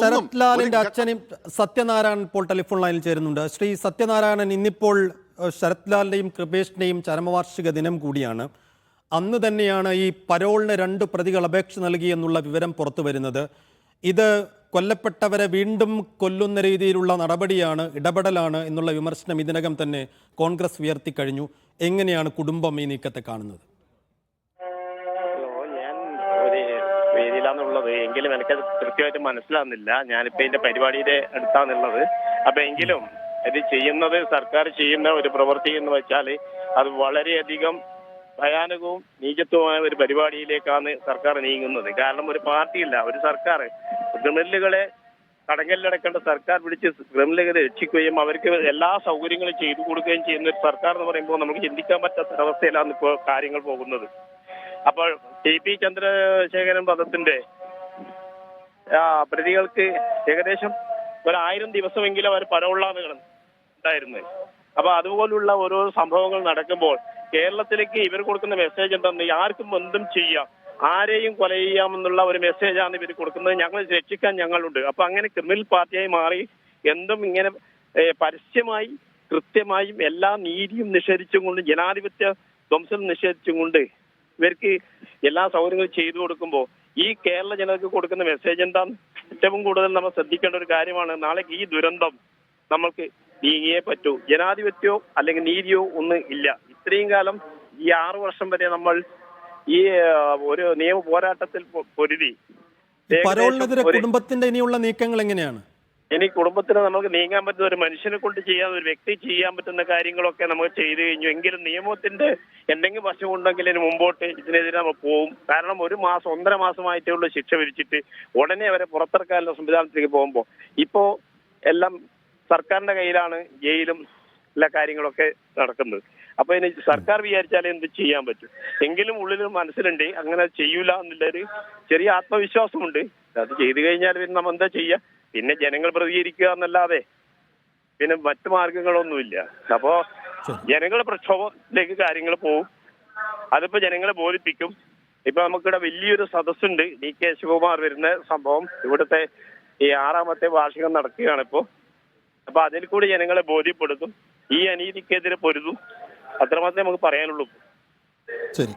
ശരത് ലാലിന്റെ അച്ഛനും സത്യനാരായണൻ ഇപ്പോൾ ടെലിഫോൺ ലൈനിൽ ചേരുന്നുണ്ട്. ശ്രീ സത്യനാരായണൻ ഇന്നിപ്പോൾ ശരത് ലാലിന്റെയും കൃപേഷിന്റെയും ചരമവാർഷിക ദിനം കൂടിയാണ്. അന്ന് തന്നെയാണ് ഈ പരോളിന് രണ്ട് പ്രതികൾ അപേക്ഷ നൽകി എന്നുള്ള വിവരം പുറത്തു വരുന്നത്. ഇത് കൊല്ലപ്പെട്ടവരെ വീണ്ടും കൊല്ലുന്ന രീതിയിലുള്ള നടപടിയാണ് ഇടപെടലാണ് എന്നുള്ള വിമർശനം ഇതിനകം തന്നെ കോൺഗ്രസ് ഉയർത്തി ഉയർത്തിക്കഴിഞ്ഞു എങ്ങനെയാണ് കുടുംബം ഈ നീക്കത്തെ കാണുന്നത്? വേദിയിലാന്നുള്ളത് എങ്കിലും എനിക്കത് കൃത്യമായിട്ട് മനസ്സിലാവുന്നില്ല. ഞാനിപ്പോ ഇതിന്റെ പരിപാടിയുടെ അടുത്താന്നുള്ളത് അപ്പൊ എങ്കിലും ഇത് ചെയ്യുന്നത് സർക്കാർ ചെയ്യുന്ന ഒരു പ്രവൃത്തി എന്ന് വെച്ചാൽ അത് വളരെയധികം ഭയാനകവും നീചത്വമായ ഒരു പരിപാടിയിലേക്കാണ് സർക്കാർ നീങ്ങുന്നത്. കാരണം ഒരു പാർട്ടിയില്ല ഒരു സർക്കാർ. ക്രിമിനലുകളെ കടങ്കലിലടക്കേണ്ട സർക്കാർ പിടിച്ച് ക്രിമിനലുകളെ രക്ഷിക്കുകയും അവർക്ക് എല്ലാ സൗകര്യങ്ങളും ചെയ്തു കൊടുക്കുകയും ചെയ്യുന്ന ഒരു സർക്കാർ എന്ന് പറയുമ്പോൾ നമുക്ക് ചിന്തിക്കാൻ പറ്റാത്ത അവസ്ഥയിലാണ് ഇപ്പോൾ കാര്യങ്ങൾ പോകുന്നത്. അപ്പോൾ ടി പി ചന്ദ്രശേഖരൻ പദത്തിന്റെ പ്രതികൾക്ക് ഏകദേശം ഒരായിരം ദിവസമെങ്കിലും അവർ പരവുള്ളാന്ന് ഉണ്ടായിരുന്നത് അപ്പൊ അതുപോലുള്ള ഓരോ സംഭവങ്ങൾ നടക്കുമ്പോൾ കേരളത്തിലേക്ക് ഇവർ കൊടുക്കുന്ന മെസ്സേജ് എന്തെന്ന് ആർക്കും എന്തും ചെയ്യാം. ആരെയും കൊല ചെയ്യാമെന്നുള്ള ഒരു മെസ്സേജാണ് ഇവർ കൊടുക്കുന്നത്. ഞങ്ങൾ രക്ഷിക്കാൻ ഞങ്ങളുണ്ട്. അപ്പൊ അങ്ങനെ ക്രിമിനൽ പാർട്ടിയായി മാറി എന്തും ഇങ്ങനെ പരസ്യമായി കൃത്യമായും എല്ലാ നീതിയും നിഷേധിച്ചും കൊണ്ട് ജനാധിപത്യ ധ്വംസം നിഷേധിച്ചും കൊണ്ട് ഇവർക്ക് എല്ലാ സൗകര്യങ്ങളും ചെയ്തു കൊടുക്കുമ്പോൾ ഈ കേരള ജനതയ്ക്ക് കൊടുക്കുന്ന മെസ്സേജ് എന്താണ് ഏറ്റവും കൂടുതൽ നമ്മൾ ശ്രദ്ധിക്കേണ്ട ഒരു കാര്യമാണ്. നാളെ ഈ ദുരന്തം നമ്മൾക്ക് നീങ്ങിയേ പറ്റൂ. ജനാധിപത്യമോ അല്ലെങ്കിൽ നീതിയോ ഒന്നും ഇല്ല. ഇത്രയും കാലം ഈ ആറു വർഷം വരെ നമ്മൾ ഈ ഒരു നിയമ പോരാട്ടത്തിൽ പൊരുതി. പരോളിനെതിരെ കുടുംബത്തിന്റെ ഇനിയുള്ള നീക്കങ്ങൾ എങ്ങനെയാണ്? ഇനി കുടുംബത്തിന് നമുക്ക് നീങ്ങാൻ പറ്റുന്ന ഒരു മനുഷ്യനെ കൊണ്ട് ചെയ്യാൻ ഒരു വ്യക്തി ചെയ്യാൻ പറ്റുന്ന കാര്യങ്ങളൊക്കെ നമുക്ക് ചെയ്തു കഴിഞ്ഞു. എങ്കിലും നിയമത്തിന്റെ എന്തെങ്കിലും വശം ഉണ്ടെങ്കിൽ ഇതിന് മുമ്പോട്ട് ഇതിനെതിരെ നമ്മൾ പോകും കാരണം ഒരു മാസം ഒന്നര മാസമായിട്ടേ ഉള്ളൂ ശിക്ഷ വിരിച്ചിട്ട് ഉടനെ അവരെ പുറത്തിറക്കാനുള്ള സംവിധാനത്തിലേക്ക് പോകുമ്പോൾ. ഇപ്പോ എല്ലാം സർക്കാരിന്റെ കയ്യിലാണ് ജയിലും എല്ലാ കാര്യങ്ങളൊക്കെ നടക്കുന്നത്. അപ്പൊ ഇനി സർക്കാർ വിചാരിച്ചാലേ എന്ത് ചെയ്യാൻ പറ്റും? എങ്കിലും ഉള്ളിൽ മനസ്സിലുണ്ട്. അങ്ങനെ ചെയ്യൂല എന്നുള്ളൊരു ചെറിയ ആത്മവിശ്വാസമുണ്ട്. അത് ചെയ്തു കഴിഞ്ഞാൽ പിന്നെ നമ്മൾ എന്താ ചെയ്യാ? പിന്നെ ജനങ്ങൾ പ്രതികരിക്കുക എന്നല്ലാതെ പിന്നെ മറ്റു മാർഗങ്ങളൊന്നുമില്ല. അപ്പോ ജനങ്ങൾ പ്രക്ഷോഭത്തിലേക്ക് കാര്യങ്ങൾ പോവും. അതിപ്പോ ജനങ്ങളെ ബോധിപ്പിക്കും. ഇപ്പൊ നമുക്കിവിടെ വലിയൊരു സദസ്സുണ്ട്. ഡി കെ ശിവകുമാർ വരുന്ന സംഭവം. ഇവിടുത്തെ ഈ ആറാമത്തെ വാർഷികം നടക്കുകയാണ് ഇപ്പോ അപ്പൊ അതിൽ കൂടി ജനങ്ങളെ ബോധ്യപ്പെടുത്തും. ഈ അനീതിക്കെതിരെ പൊരുതും. അത്രമാത്രമേ നമുക്ക് പറയാനുള്ളൂ. ശരി.